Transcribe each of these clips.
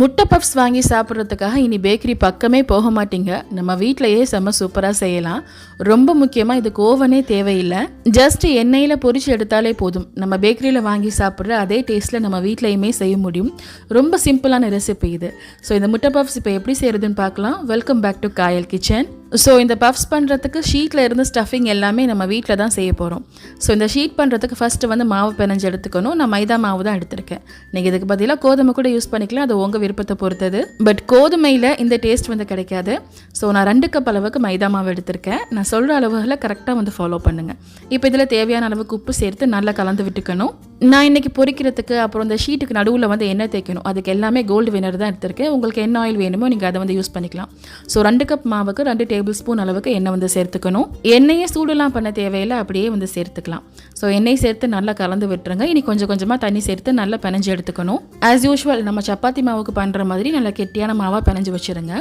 முட்டை பப்ஸ் வாங்கி சாப்பிட்றதுக்காக இனி பேக்கரி பக்கமே போக மாட்டீங்க. நம்ம வீட்டிலையே செம்ம சூப்பராக செய்யலாம். ரொம்ப முக்கியமாக இதுக்கு ஓவனே தேவையில்லை. ஜஸ்ட் எண்ணெயில் பொரிச்சு எடுத்தாலே போதும். நம்ம பேக்கரியில் வாங்கி சாப்பிட்ற அதே டேஸ்ட்டில் நம்ம வீட்லையுமே செய்ய முடியும். ரொம்ப சிம்பிளான ரெசிபி இது. ஸோ இந்த முட்டை பப்ஸ் இப்போ எப்படி செய்கிறதுன்னு பார்க்கலாம். Welcome back to Kayal kitchen so இந்த பஃப்ஸ் பண்ணுறதுக்கு ஷீட்டில் இருந்து ஸ்டஃபிங் எல்லாமே நம்ம வீட்டில் தான் செய்ய போகிறோம் ஸோ இந்த ஷீட் பண்ணுறதுக்கு ஃபஸ்ட்டு வந்து மாவு பிணைஞ்சு எடுத்துக்கணும். நான் மைதா மாவு தான் எடுத்திருக்கேன். நீங்கள் இதுக்கு பதிலாக கோதுமை கூட யூஸ் பண்ணிக்கலாம். அது உங்கள் விருப்பத்தை பொறுத்தது. பட் கோதுமையில் இந்த டேஸ்ட் வந்து கிடைக்காது. ஸோ நான் ரெண்டு கப் அளவுக்கு மைதா மாவு எடுத்திருக்கேன். நான் சொல்கிற அளவுகளை கரெக்டாக வந்து ஃபாலோ பண்ணுங்கள் இப்போ இதில் தேவையான அளவுக்கு உப்பு சேர்த்து நல்லா கலந்து விட்டுக்கணும். நான் இன்றைக்கி பொறிக்கிறதுக்கு அப்புறம் இந்த ஷீட்டுக்கு நடுவில் வந்து எண்ணெய் தேய்க்கணும். அதுக்கு எல்லாமே கோல்டு வினர் தான் எடுத்திருக்கேன். உங்களுக்கு என்ன ஆயில் வேணுமோ நீங்கள் அதை வந்து யூஸ் பண்ணிக்கலாம். ஸோ ரெண்டு கப் மாவுக்கு ரெண்டு டேபிள் ஸ்பூன் அளவுக்கு எண்ணெய் வந்து சேர்த்துக்கணும். எண்ணெயை சூடெல்லாம் பண்ண தேவையில்லை அப்படியே வந்து சேர்த்துக்கலாம். ஸோ எண்ணெய் சேர்த்து நல்லா கலந்து விட்டுருங்க. இனி கொஞ்சம் கொஞ்சமாக தண்ணி சேர்த்து நல்லா பிணைஞ்சு எடுத்துக்கணும். ஆஸ் யூஷுவல் நம்ம சப்பாத்தி மாவுக்கு பண்ணுற மாதிரி நல்லா கெட்டியான மாவாக பிணைஞ்சு வச்சுருங்க.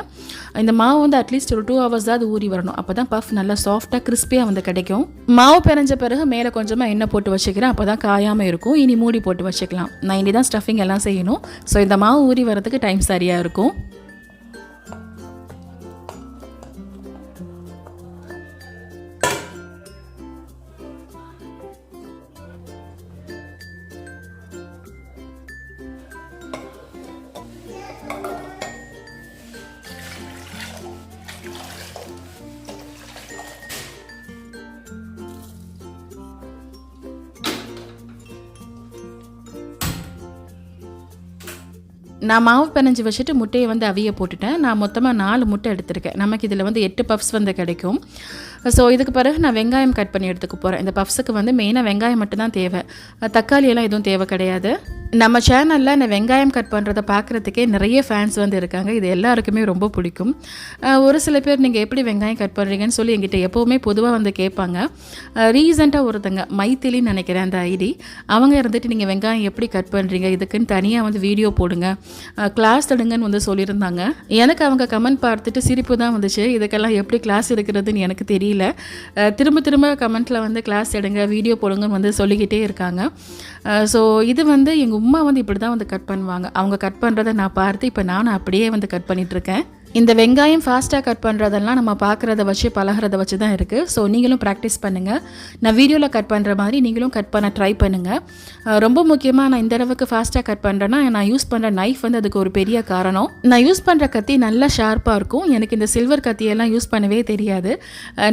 இந்த மாவு வந்து அட்லீஸ்ட் ஒரு டூ ஹவர்ஸ் தான் அது ஊறி வரணும். அப்போ தான் பஃப் நல்லா சாஃப்டாக கிறிஸ்பியாக வந்து கிடைக்கும். மாவு பிணைஞ்ச பிறகு மேலே கொஞ்சமாக எண்ணெய் போட்டு வச்சுக்கிறேன். அப்போ தான் காயாமல் இருக்கும். இனி மூடி போட்டு வச்சுக்கலாம். நான் இனி தான் ஸ்டஃபிங் எல்லாம் செய்யணும். ஸோ இந்த மாவு ஊறி வரதுக்கு டைம் சரியாக இருக்கும். நான் மாவு பிணைஞ்சி வச்சுட்டு முட்டையை வந்து அவிய போட்டுட்டேன். நான் மொத்தமாக நாலு முட்டை எடுத்திருக்கேன். நமக்கு இதில் வந்து எட்டு பஃப்ஸ் வந்து கிடைக்கும். ஸோ இதுக்கு பிறகு நான் வெங்காயம் கட் பண்ணி எடுத்துக்க போகிறேன் இந்த பஃப்ஸுக்கு வந்து மெயினாக வெங்காயம் மட்டும்தான் தேவை. தக்காளியெல்லாம் எதுவும் தேவை கிடையாது. நம்ம சேனலில் இந்த வெங்காயம் கட் பண்ணுறதை பார்க்குறதுக்கே நிறைய ஃபேன்ஸ் வந்து இருக்காங்க. இது எல்லாருக்குமே ரொம்ப பிடிக்கும். ஒரு சில பேர் நீங்கள் எப்படி வெங்காயம் கட் பண்ணுறீங்கன்னு சொல்லி எங்கிட்ட எப்போவுமே பொதுவாக வந்து கேட்பாங்க. ரீசெண்டாக ஒருத்தங்க மைத்திலின்னு நினைக்கிறேன் அந்த ஐடி அவங்க இருந்துட்டு நீங்கள் வெங்காயம் எப்படி கட் பண்ணுறீங்க இதுக்குன்னு தனியாக வந்து வீடியோ போடுங்க. கிளாஸ் தடுங்கன்னு வந்து சொல்லியிருந்தாங்க. எனக்கு அவங்க கமெண்ட் பார்த்துட்டு சிரிப்பு தான் வந்துச்சு. இதுக்கெல்லாம் எப்படி கிளாஸ் எடுக்கிறதுன்னு எனக்கு தெரியல. திரும்ப திரும்ப கமெண்ட்டில் வந்து கிளாஸ் எடுங்க வீடியோ போடுங்கன்னு வந்து சொல்லிக்கிட்டே இருக்காங்க. ஸோ இது வந்து எங்கள் சும்மா வந்து இப்படி தான் வந்து கட் பண்ணுவாங்க. அவங்க கட் பண்ணுறதை நான் பார்த்து இப்போ நானும் அப்படியே வந்து கட் பண்ணிகிட்ருக்கேன் இந்த வெங்காயம் ஃபாஸ்ட்டாக கட் பண்ணுறதெல்லாம் நம்ம பார்க்குறத வச்சு பழகிறத வச்சு தான் இருக்குது ஸோ நீங்களும் ப்ராக்டிஸ் பண்ணுங்கள் நான் வீடியோவில் கட் பண்ணுற மாதிரி நீங்களும் கட் பண்ண ட்ரை பண்ணுங்கள் ரொம்ப முக்கியமாக நான் இந்த அளவுக்கு ஃபாஸ்ட்டாக கட் பண்ணுறேன்னா நான் யூஸ் பண்ணுற நைஃப் வந்து அதுக்கு ஒரு பெரிய காரணம். நான் யூஸ் பண்ணுற கத்தி நல்லா ஷார்ப்பாக இருக்கும். எனக்கு இந்த சில்வர் கத்தியெல்லாம் யூஸ் பண்ணவே தெரியாது.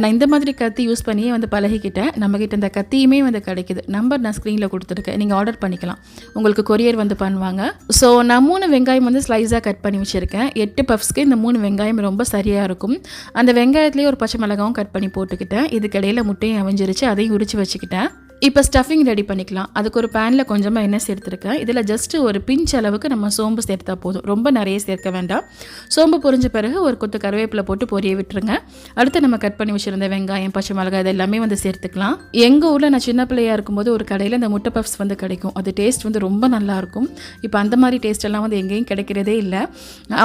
நான் இந்த மாதிரி கத்தி யூஸ் பண்ணியே வந்து பழகிக்கிட்டேன். நம்மக்கிட்ட இந்த கத்தியுமே வந்து கிடைக்குது. நம்பர் நான் ஸ்க்ரீனில் கொடுத்துருக்கேன். நீங்கள் ஆர்டர் பண்ணிக்கலாம். உங்களுக்கு கொரியர் வந்து பண்ணுவாங்க. ஸோ நான் மூணு வெங்காயம் வந்து ஸ்லைஸாக கட் பண்ணி வச்சுருக்கேன். எட்டு பஃப்ஸ்க்கு இந்த மூணு வெங்காயம் ரொம்ப சரியாக இருக்கும். அந்த வெங்காயத்துலேயே ஒரு பச்சை மிளகாவும் கட் பண்ணி போட்டுக்கிட்டேன். இதுக்கிடையில் முட்டையும் அவிஞ்சிருச்சு. அதையும் உரிச்சு வச்சுக்கிட்டேன். இப்போ ஸ்டஃபிங் ரெடி பண்ணிக்கலாம். அதுக்கு ஒரு பேனில் கொஞ்சமாக எண்ணெய் சேர்த்துருக்கேன் இதில் ஜஸ்ட்டு ஒரு பிஞ்ச் அளவுக்கு நம்ம சோம்பு சேர்த்தா போதும். ரொம்ப நிறைய சேர்க்க வேண்டாம். சோம்பு பொரிஞ்ச பிறகு ஒரு கொத்து கருவேப்பிலை போட்டு பொரிய விட்டுருங்க. அடுத்து நம்ம கட் பண்ணி வச்சுருந்த வெங்காயம் பச்சை மிளகாய் இது எல்லாமே வந்து சேர்த்துக்கலாம். எங்கள் ஊரில் நான் சின்ன பிள்ளையாக இருக்கும்போது ஒரு கடையில் இந்த முட்டை பஃப்ஸ் வந்து கிடைக்கும். அது டேஸ்ட் வந்து ரொம்ப நல்லாயிருக்கும் இப்போ அந்த மாதிரி டேஸ்ட் எல்லாம் வந்து எங்கேயும் கிடைக்கிறதே இல்லை.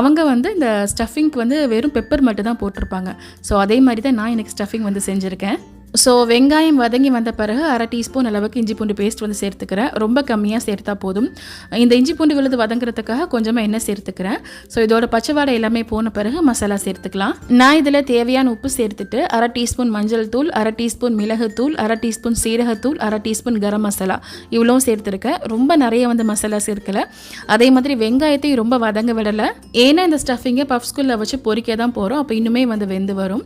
அவங்க வந்து இந்த ஸ்டஃபிங்க்கு வந்து வெறும் பெப்பர் மட்டும் தான் போட்டிருப்பாங்க. ஸோ அதே மாதிரி தான் நான் எனக்கு ஸ்டஃபிங் வந்து செஞ்சுருக்கேன். ஸோ வெங்காயம் வதங்கி வந்த பிறகு அரை டீஸ்பூன் அளவுக்கு இஞ்சி பூண்டு பேஸ்ட் வந்து சேர்த்துக்கிறேன். ரொம்ப கம்மியாக சேர்த்தா போதும். இந்த இஞ்சி பூண்டு விழுது வதங்குறதுக்காக கொஞ்சமாக எண்ணெய் சேர்த்துக்கிறேன். ஸோ இதோட பச்சை வாடை எல்லாமே போன பிறகு மசாலா சேர்த்துக்கலாம். நான் இதில் தேவையான உப்பு சேர்த்துட்டு அரை டீஸ்பூன் மஞ்சள் தூள் அரை டீஸ்பூன் மிளகுத்தூள் அரை டீஸ்பூன் சீரகத்தூள் அரை டீஸ்பூன் கரம் மசாலா இவ்வளோ சேர்த்துருக்கேன். ரொம்ப நிறைய வந்து மசாலா சேர்க்கலை. அதே மாதிரி வெங்காயத்தையும் ரொம்ப வதங்க விடலை. ஏன்னா இந்த ஸ்டஃபிங்கை பஃப்ஸ்குள்ளே வச்சு பொறிக்க தான் போகிறோம் அப்போ இன்னுமே வந்து வெந்து வரும்.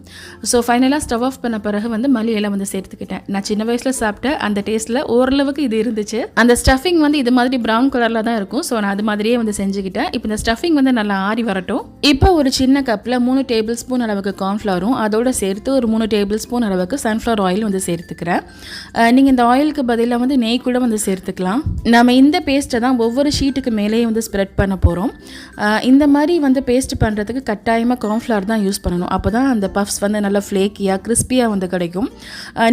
ஸோ ஃபைனலாக ஸ்டவ் ஆஃப் பண்ண பிறகு வந்து மல்லி இலை வந்து சேர்த்துக்கிட்டேன். நான் சின்ன வயசில் சாப்பிட்ட அந்த டேஸ்ட்டில் ஓரளவுக்கு இது இருந்துச்சு. அந்த ஸ்டஃபிங் வந்து இது மாதிரி ப்ரௌன் கலரில் தான் இருக்கும். ஸோ நான் அது மாதிரியே வந்து செஞ்சுக்கிட்டேன். இப்போ இந்த ஸ்டஃபிங் வந்து நல்லா ஆறி வரட்டும். இப்போ ஒரு சின்ன கப்பில் மூணு டேபிள் ஸ்பூன் அளவுக்கு கார்ன்ஃப்ளவரும் அதோட சேர்த்து ஒரு மூணு டேபிள் ஸ்பூன் அளவுக்கு சன்ஃப்ளவர் ஆயில் வந்து சேர்த்துக்கிறேன். நீங்கள் இந்த ஆயிலுக்கு பதிலாக வந்து நெய் கூட வந்து சேர்த்துக்கலாம். நம்ம இந்த பேஸ்ட்டை தான் ஒவ்வொரு ஷீட்டுக்கு மேலேயே வந்து ஸ்ப்ரெட் பண்ண போகிறோம் இந்த மாதிரி வந்து பேஸ்ட் பண்ணுறதுக்கு கட்டாயமாக கார்ன்ஃப்ளவர் தான் யூஸ் பண்ணணும். அப்போ தான் அந்த பஃப்ஸ் வந்து நல்லா ஃப்ளேக்கியாக கிறிஸ்பியாக வந்து கிடைக்கும்.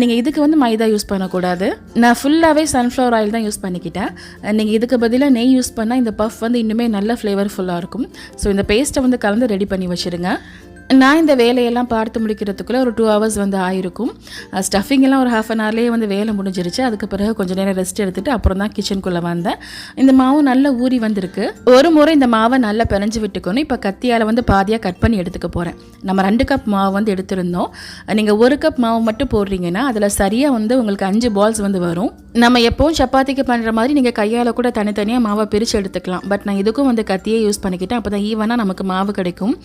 நீங்கள் இதுக்கு வந்து மைதா யூஸ் பண்ணக்கூடாது. நான் ஃபுல்லாகவே சன்ஃப்ளவர் ஆயில் தான் யூஸ் பண்ணிக்கிட்டேன். நீங்கள் இதுக்கு பதிலாக நெய் யூஸ் பண்ணால் இந்த பஃப் வந்து இன்னுமே நல்ல ஃப்ளேவர்ஃபுல்லாக இருக்கும். ஸோ இந்த பேஸ்ட்டை வந்து கலந்து ரெடி பண்ணி வச்சுருங்க. நான் இந்த வேலையெல்லாம் பார்த்து முடிக்கிறதுக்குள்ளே ஒரு டூ ஹவர்ஸ் வந்து ஆயிருக்கும். ஸ்டஃபிங் எல்லாம் ஒரு ஹாஃப் அன் ஹவர்லேயே வந்து வேலை முடிஞ்சிருச்சு. அதுக்கு பிறகு கொஞ்சம் நேரம் ரெஸ்ட் எடுத்துகிட்டு அப்புறம் தான் கிச்சனுக்குள்ளே வந்தேன். இந்த மாவு நல்லா ஊறி வந்திருக்கு. ஒரு முறை இந்த மாவை நல்லா பிணைஞ்சு விட்டுக்கணும். இப்போ கத்தியால் வந்து பாதியாக கட் பண்ணி எடுத்துக்க போகிறேன் நம்ம ரெண்டு கப் மாவு வந்து எடுத்திருந்தோம். நீங்கள் ஒரு கப் மாவு மட்டும் போடுறீங்கன்னா அதில் சரியாக வந்து உங்களுக்கு அஞ்சு பால்ஸ் வந்து வரும். நம்ம எப்போவும் சப்பாத்திக்கு பண்ணுற மாதிரி நீங்கள் கையால் கூட தனித்தனியாக மாவை பிரித்து எடுத்துக்கலாம். பட் நான் இதுக்கும் வந்து கத்தியே யூஸ் பண்ணிக்கிட்டேன். அப்போ தான் ஈவனாக நமக்கு மாவு கிடைக்கும்.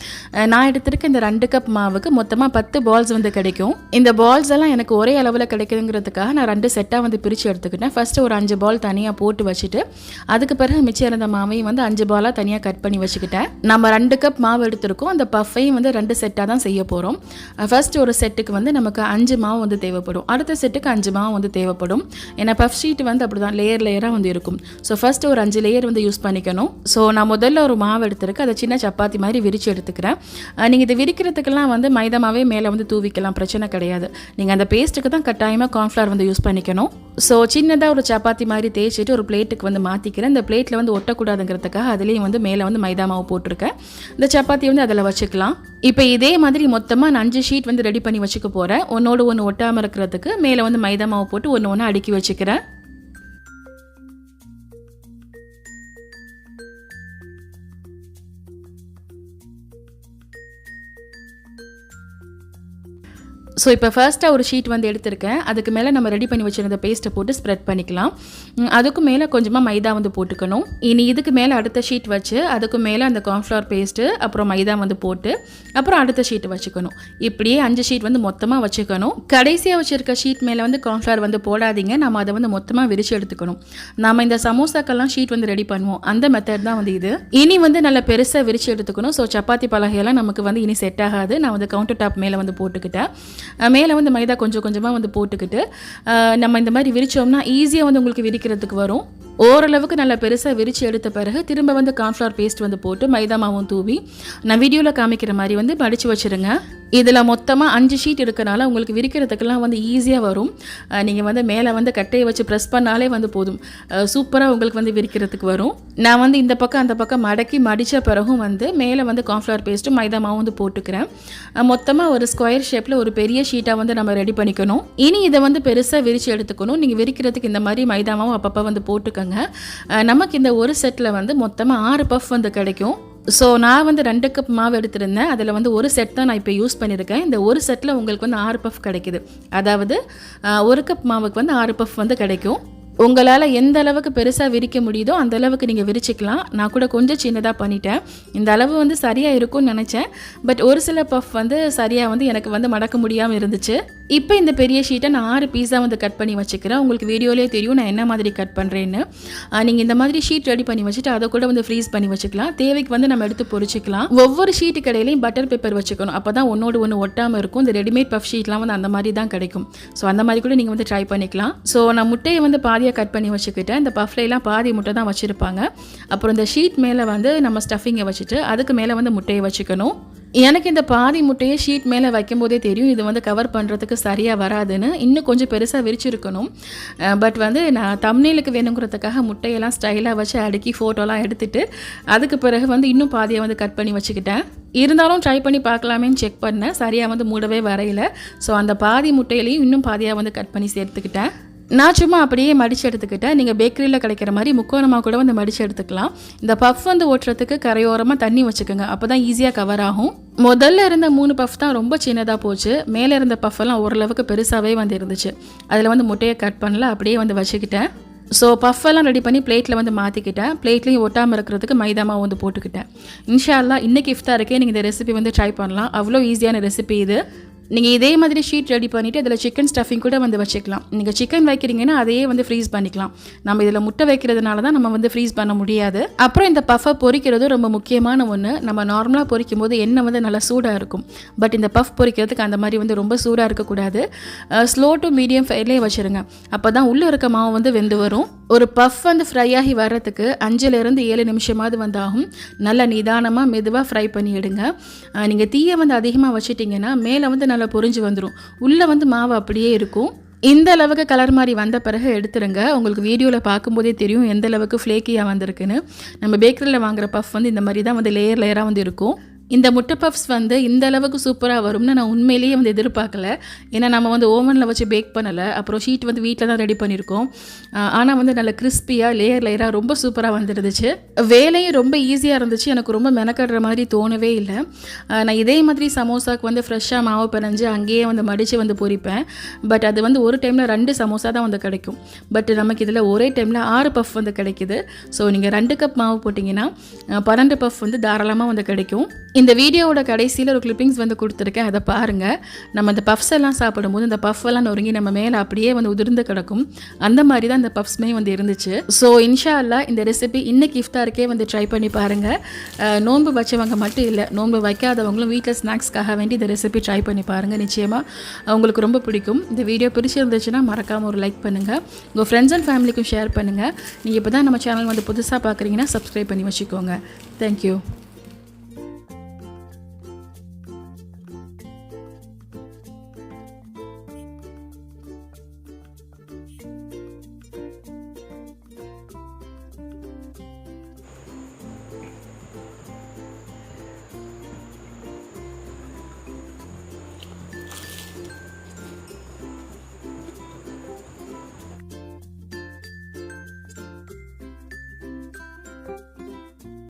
நான் எடுத்திருக்க இந்த ரெண்டு கப் மாவுக்கு மொத்தமாக பத்து பால்ஸ் வந்து கிடைக்கும். இந்த பால்ஸ் எல்லாம் எனக்கு ஒரே அளவில் கிடைக்குதுங்கிறதுக்காக நான் ரெண்டு செட்டாக வந்து பிரித்து எடுத்துக்கிட்டேன். ஃபஸ்ட்டு ஒரு அஞ்சு பால் தனியாக போட்டு வச்சுட்டு அதுக்கு பிறகு மிச்சம் இருந்த மாவையும் வந்து அஞ்சு பாலாக தனியாக கட் பண்ணி வச்சுக்கிட்டேன். நம்ம ரெண்டு கப் மாவு எடுத்திருக்கோம். அந்த பஃப்பையும் வந்து ரெண்டு செட்டாக தான் செய்ய போகிறோம் ஃபர்ஸ்ட் ஒரு செட்டுக்கு வந்து நமக்கு அஞ்சு மாவு வந்து தேவைப்படும். அடுத்த செட்டுக்கு அஞ்சு மாவு வந்து தேவைப்படும். ஏன்னா பஃப் ஷீட் வந்து அப்படி தான் லேயர் லேயராக வந்து இருக்கும். ஸோ ஃபர்ஸ்ட் ஒரு அஞ்சு லேயர் வந்து யூஸ் பண்ணிக்கணும். ஸோ நான் முதல்ல ஒரு மாவு எடுத்திருக்கேன். அதை சின்ன சப்பாத்தி மாதிரி விரிச்சு எடுத்துக்கிறேன். நீங்கள் இது விரிக்கிறதுக்கெல்லாம் வந்து மைதா மேலே வந்து தூவிக்கலாம் பிரச்சனை கிடையாது. நீங்கள் அந்த பேஸ்ட்டுக்கு தான் கட்டாயமாக கார்ன்ஃப்ளவர் வந்து யூஸ் பண்ணிக்கணும். ஸோ சின்னதாக ஒரு சப்பாத்தி மாதிரி தேய்ச்சிட்டு ஒரு பிளேட்டுக்கு வந்து மாற்றிக்கிறேன் இந்த பிளேட்டில் வந்து ஒட்டக்கூடாதுங்கிறதுக்காக அதுலேயும் வந்து மேலே வந்து மைதா மாவு போட்டிருக்கேன். இந்த சப்பாத்தி வந்து அதில் வச்சுக்கலாம். இப்போ இதே மாதிரி மொத்தமாக நான் அஞ்சு ஷீட் வந்து ரெடி பண்ணி வச்சுக்க போகிறேன் ஒன்றோடு ஒன்று ஒட்டாமல் இருக்கிறதுக்கு மேலே வந்து மைதா மாவு போட்டு ஒன்று ஒன்று அடுக்கி வச்சுக்கிறேன். ஸோ இப்போ ஃபர்ஸ்ட்டாக ஒரு ஷீட் வந்து எடுத்திருக்கேன். அதுக்கு மேலே நம்ம ரெடி பண்ணி வச்சுருந்த பேஸ்ட்டை போட்டு ஸ்ப்ரெட் பண்ணிக்கலாம். அதுக்கு மேலே கொஞ்சமாக மைதா வந்து போட்டுக்கணும். இனி இதுக்கு மேலே அடுத்த ஷீட் வச்சு அதுக்கு மேலே அந்த கார்ன்ஃப்ளவர் பேஸ்ட்டு அப்புறம் மைதா வந்து போட்டு அப்புறம் அடுத்த ஷீட் வச்சுக்கணும். இப்படியே அஞ்சு ஷீட் வந்து மொத்தமாக வச்சுக்கணும். கடைசியாக வச்சுருக்க ஷீட் மேலே வந்து கார்ன்ஃப்ளவர் வந்து போடாதீங்க. நம்ம அதை வந்து மொத்தமாக விரிச்சு எடுத்துக்கணும். நம்ம இந்த சமோசாக்கெல்லாம் ஷீட் வந்து ரெடி பண்ணுவோம். அந்த மெத்தட் தான் வந்து இது. இனி வந்து நல்லா பெருசாக விரிச்சு எடுத்துக்கணும். ஸோ சப்பாத்தி பலகையெல்லாம் நமக்கு வந்து இனி செட் ஆகாது. நான் வந்து கவுண்டர் டாப் மேலே வந்து போட்டுக்கிட்டேன். மேலே வந்து மைதா கொஞ்சம் கொஞ்சமாக வந்து போட்டுக்கிட்டு நம்ம இந்த மாதிரி விரிச்சோம்னா ஈஸியாக வந்து உங்களுக்கு விரிக்கிறதுக்கு வரும். ஓரளவுக்கு நல்லா பெருசாக விரித்து எடுத்த பிறகு திரும்ப வந்து கார்ன்ஃப்ளவர் பேஸ்ட் வந்து போட்டு மைதா மாவும் தூவி நான் வீடியோவில் காமிக்கிற மாதிரி வந்து மடித்து வச்சுருங்க. இதில் மொத்தமாக அஞ்சு ஷீட் இருக்கிறனால உங்களுக்கு விரிக்கிறதுக்கெல்லாம் வந்து ஈஸியாக வரும். நீங்கள் வந்து மேலே வந்து கட்டையை வச்சு ப்ரெஸ் பண்ணாலே வந்து போதும். சூப்பராக உங்களுக்கு வந்து விரிக்கிறதுக்கு வரும். நான் வந்து இந்த பக்கம் அந்த பக்கம் மடக்கி மடித்த பிறகும் வந்து மேலே வந்து கார்ன்ஃப்ளவர் பேஸ்ட்டும் மைதா மாவும் வந்து போட்டுக்கிறேன். மொத்தமாக ஒரு ஸ்கொயர் ஷேப்பில் ஒரு பெரிய ஷீட்டாக வந்து நம்ம ரெடி பண்ணிக்கணும். இனி இதை வந்து பெருசாக விரித்து எடுத்துக்கணும். நீங்கள் விரிக்கிறதுக்கு இந்த மாதிரி மைதா மாவும் அப்பப்போ வந்து போட்டுக்க அஹ் நமக்கு இந்த ஒரு செட்டில் வந்து மொத்தமாக ஆறு பஃப் வந்து கிடைக்கும். ஸோ நான் வந்து ரெண்டு கப் மாவு எடுத்திருந்தேன். அதில் வந்து ஒரு செட் தான் நான் இப்போ யூஸ் பண்ணியிருக்கேன் இந்த ஒரு செட்டில் உங்களுக்கு வந்து ஆறு பஃப் கிடைக்குது. அதாவது ஒரு கப் மாவுக்கு வந்து ஆறு பஃப் வந்து கிடைக்கும். உங்களால் எந்த அளவுக்கு பெருசாக விரிக்க முடியுதோ அந்த அளவுக்கு நீங்கள் விரிச்சிக்கலாம். நான் கூட கொஞ்சம் சின்னதாக பண்ணிட்டேன். இந்த அளவு வந்து சரியாக இருக்கும்னு நினச்சேன். பட் ஒரு சில பஃப் வந்து சரியாக வந்து எனக்கு வந்து மடக்க முடியாமல் இருந்துச்சு. இப்போ இந்த பெரிய ஷீட்டை நான் ஆறு பீஸா வந்து கட் பண்ணி வச்சுக்கிறேன். உங்களுக்கு வீடியோலேயே தெரியும் நான் என்ன மாதிரி கட் பண்ணுறேன்னு நீங்கள் இந்த மாதிரி ஷீட் ரெடி பண்ணி வச்சுட்டு அதை கூட வந்து ஃப்ரீஸ் பண்ணி வச்சுக்கலாம். தேவைக்கு வந்து நம்ம எடுத்து பொறிச்சிக்கலாம். ஒவ்வொரு ஷீட்டு கடையிலையும் பட்டர் பேப்பர் வச்சுக்கணும். அப்போ தான் ஒன்றோடு ஒன்று ஒட்டாமல் இருக்கும். இந்த ரெடிமேட் பஃப் ஷீட்லாம் வந்து அந்த மாதிரி தான் கிடைக்கும். ஸோ அந்த மாதிரி கூட நீங்கள் வந்து ட்ரை பண்ணிக்கலாம். ஸோ நான் முட்டையை வந்து பாதியாக கட் பண்ணி வச்சுக்கிட்டேன். இந்த பஃப்லைலாம் பாதி முட்டை தான் வச்சுருப்பாங்க. அப்புறம் இந்த ஷீட் மேலே வந்து நம்ம ஸ்டஃபிங்கை வச்சுட்டு அதுக்கு மேலே வந்து முட்டையை வச்சுக்கணும். எனக்கு இந்த பாதி முட்டையை ஷீட் மேலே வைக்கும்போதே தெரியும் இது வந்து கவர் பண்ணுறதுக்கு சரியாக வராதுன்னு. இன்னும் கொஞ்சம் பெருசாக விரிச்சிருக்கணும். பட் வந்து நான் தம்னேலுக்கு வேணுங்கிறதுக்காக முட்டையெல்லாம் ஸ்டைலாக வச்சு அடுக்கி ஃபோட்டோலாம் எடுத்துட்டு அதுக்கு பிறகு வந்து இன்னும் பாதியை வந்து கட் பண்ணி வச்சுக்கிட்டேன். இருந்தாலும் ட்ரை பண்ணி பார்க்கலாமேன்னு செக் பண்ணேன். சரியாக வந்து மூடவே வரையில. ஸோ அந்த பாதி முட்டையிலையும் இன்னும் பாதியாக வந்து கட் பண்ணி சேர்த்துக்கிட்டேன். நான் சும்மா அப்படியே மடித்து எடுத்துக்கிட்டேன் நீங்கள் பேக்கரியில் கிடைக்கிற மாதிரி முக்கோணமாக கூட வந்து மடித்து எடுத்துக்கலாம். இந்த பஃப் வந்து ஓட்டுறதுக்கு கரையோரமாக தண்ணி வச்சுக்கோங்க. அப்போ தான் ஈஸியாக கவர் ஆகும். முதல்ல இருந்த மூணு பஃப் தான் ரொம்ப சின்னதாக போச்சு. மேலே இருந்த பஃப் எல்லாம் ஓரளவுக்கு பெருசாகவே வந்து இருந்துச்சு. அதில் வந்து முட்டையை கட் பண்ணல அப்படியே வந்து வச்சுக்கிட்டேன். ஸோ பஃபெல்லாம் ரெடி பண்ணி பிளேட்டில் வந்து மாற்றிக்கிட்டேன் பிளேட்லேயும் ஒட்டாமல் இருக்கிறதுக்கு மைதா மாவு வந்து போட்டுக்கிட்டேன். இன்ஷால்லா இன்றைக்கி இன்னைக்கு இஃப்தார் இருக்கே நீங்கள் இந்த ரெசிபி வந்து ட்ரை பண்ணலாம். அவ்வளோ ஈஸியான ரெசிபி இது. நீங்கள் இதே மாதிரி ஷீட் ரெடி பண்ணிவிட்டு அதில் சிக்கன் ஸ்டஃபிங் கூட வந்து வச்சுக்கலாம். நீங்கள் சிக்கன் வைக்கிறீங்கன்னா அதையே வந்து ஃப்ரீஸ் பண்ணிக்கலாம். நம்ம இதில் முட்டை வைக்கிறதுனால தான் நம்ம வந்து ஃப்ரீஸ் பண்ண முடியாது. அப்புறம் இந்த பஃபை பொரிக்கிறது ரொம்ப முக்கியமான ஒன்று நம்ம நார்மலாக பொரிக்கும் போது எண்ணெய் வந்து நல்லா சூடாக இருக்கும். பட் இந்த பஃப் பொரிக்கிறதுக்கு அந்த மாதிரி வந்து ரொம்ப சூடாக இருக்கக்கூடாது. ஸ்லோ டு மீடியம் ஃபயர்லேயே வச்சுருங்க. அப்போ தான் உள்ளே இருக்க மாவு வந்து வெந்து வரும். ஒரு பஃப் வந்து ஃப்ரை ஆகி வர்றதுக்கு அஞ்சுலேருந்து ஏழு நிமிஷமாவது வந்து ஆகும். நல்லா நிதானமாக மெதுவாக ஃப்ரை பண்ணி எடுங்க நீங்கள் தீயை வந்து அதிகமாக வச்சிட்டிங்கன்னா மேலே வந்து நல்லா பொரிஞ்சு வந்துடும் உள்ளே வந்து மாவு அப்படியே இருக்கும். இந்த அளவுக்கு கலர் மாதிரி வந்த பிறகு எடுத்துருங்க. உங்களுக்கு வீடியோவில் பார்க்கும்போதே தெரியும் எந்த அளவுக்கு ஃப்ளேக்கியாக வந்திருக்குன்னு. நம்ம பேக்கரியில் வாங்குற பஃப் வந்து இந்த மாதிரி தான் வந்து லேயர் லேயராக வந்து இருக்கும். இந்த முட்டை பஃப்ஸ் வந்து இந்த அளவுக்கு சூப்பராக வரும்னு நான் உண்மையிலேயே வந்து எதிர்பார்க்கல. ஏன்னா நம்ம வந்து ஓவனில் வச்சு பேக் பண்ணலை. அப்புறம் ஷீட் வந்து வீட்டில் தான் ரெடி பண்ணியிருக்கோம் ஆனால் வந்து நல்ல கிறிஸ்பியாக லேயர் லேயராக ரொம்ப சூப்பராக வந்துருந்துச்சு. வேலையும் ரொம்ப ஈஸியாக இருந்துச்சு. எனக்கு ரொம்ப மெனக்கடுற மாதிரி தோணவே இல்லை. நான் இதே மாதிரி சமோசாக்கு வந்து ஃப்ரெஷ்ஷாக மாவு பிணைஞ்சு அங்கேயே வந்து மடித்து வந்து பொரிப்பேன். பட் அது வந்து ஒரு டைமில் ரெண்டு சமோசா தான் வந்து கிடைக்கும். பட் நமக்கு இதில் ஒரே டைமில் ஆறு பஃப் வந்து கிடைக்குது. ஸோ நீங்கள் ரெண்டு கப் மாவு போட்டிங்கன்னா பன்னெண்டு பஃப் வந்து தாராளமாக வந்து கிடைக்கும். இந்த வீடியோவோட கடைசியில் ஒரு கிளிப்பிங்ஸ் வந்து கொடுத்துருக்கேன். அதை பாருங்கள் நம்ம அந்த பஃப்ஸ் எல்லாம் சாப்பிடும்போது இந்த பஃப் எல்லாம் நொறுங்கி நம்ம மேலே அப்படியே வந்து உதிர்ந்து கிடக்கும். அந்த மாதிரி தான் இந்த பஃப்ஸ்மே வந்து இருந்துச்சு. ஸோ இன்ஷா அல்லா இந்த ரெசிபி இன்னைக்கு இஃப்தாருக்கே வந்து ட்ரை பண்ணி பாருங்கள் நோன்பு வச்சவங்க மட்டும் இல்லை நோன்பு வைக்காதவங்களும் வீட்டில் ஸ்நாக்ஸ்க்காக வேண்டி இந்த ரெசிபி ட்ரை பண்ணி பாருங்கள் நிச்சயமாக உங்களுக்கு ரொம்ப பிடிக்கும். இந்த வீடியோ பிடிச்சிருந்துச்சுன்னா மறக்காமல் ஒரு லைக் பண்ணுங்கள் உங்கள் ஃப்ரெண்ட்ஸ் அண்ட் ஃபேமிலிக்கும் ஷேர் பண்ணுங்கள் நீங்கள் இப்போ தான் நம்ம சேனல் வந்து புதுசாக பார்க்குறீங்கன்னா சப்ஸ்கிரைப் பண்ணி வச்சுக்கோங்க. தேங்க்யூ